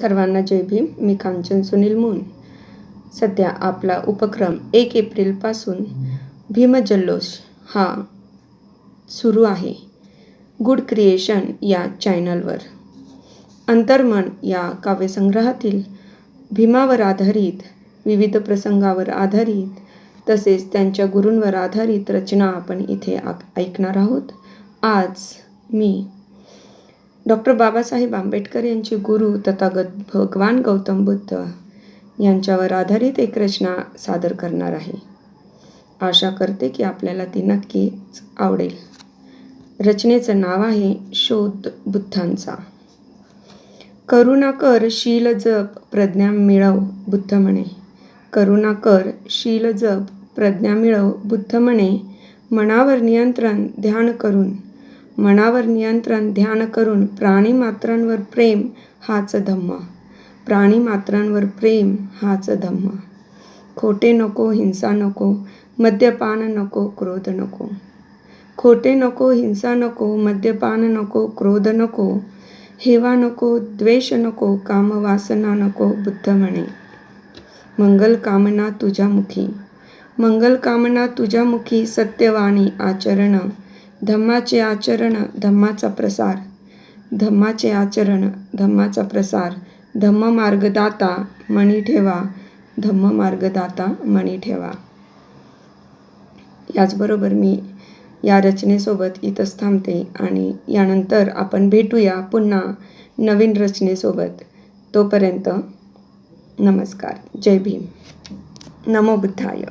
सर्वांना जय भीम. मी कांचन सुनील मून. सध्या आपला उपक्रम एक एप्रिलपासून भीमजल्लोष हा सुरू आहे. गुड क्रिएशन या चॅनलवर. अंतर्मन या काव्यसंग्रहातील भीमावर आधारित विविध प्रसंगावर आधारित तसेच त्यांच्या गुरूंवर आधारित रचना आपण इथे आ- ऐकणार आहोत. आज मी डॉक्टर बाबासाहेब आंबेडकर यांचे गुरु तथागत भगवान गौतम बुद्ध यांच्यावर आधारित एक रचना सादर करणार आहे. आशा करते की आपल्याला ती नक्कीच आवडेल. रचनेचं नाव आहे शोध बुद्धांचा. करुणा कर शील जप प्रज्ञा मिळव बुद्ध म्हणे. करुणा कर शील जप प्रज्ञा मिळव बुद्ध म्हणे. मनावर नियंत्रण ध्यान करून मनावर नियंत्रण ध्यान करून प्राणी मात्रांवर प्रेम हाच धम्मा. प्राणी मात्रांवर प्रेम हाच धम्मा. खोटे नको हिंसा नको मद्यपान नको क्रोध नको. खोटे नको हिंसा नको मद्यपान नको क्रोध नको हेवा नको द्वेष नको कामवासना नको बुद्ध म्हणे मंगल कामना तुझ्या मुखी मंगल कामना तुझ्या मुखी सत्यवाणी आचरण. धम्माचे आचरण धम्माचा प्रसार. धम्माचे आचरण धम्माचा प्रसार. धम्म मार्गदाता मणी ठेवा. धम्म मार्गदाता मणी ठेवा. याचबरोबर मी या रचनेसोबत इथंच थांबते आणि यानंतर आपण भेटूया पुन्हा नवीन रचनेसोबत. तोपर्यंत नमस्कार. जय भीम. नमो बुद्धाय.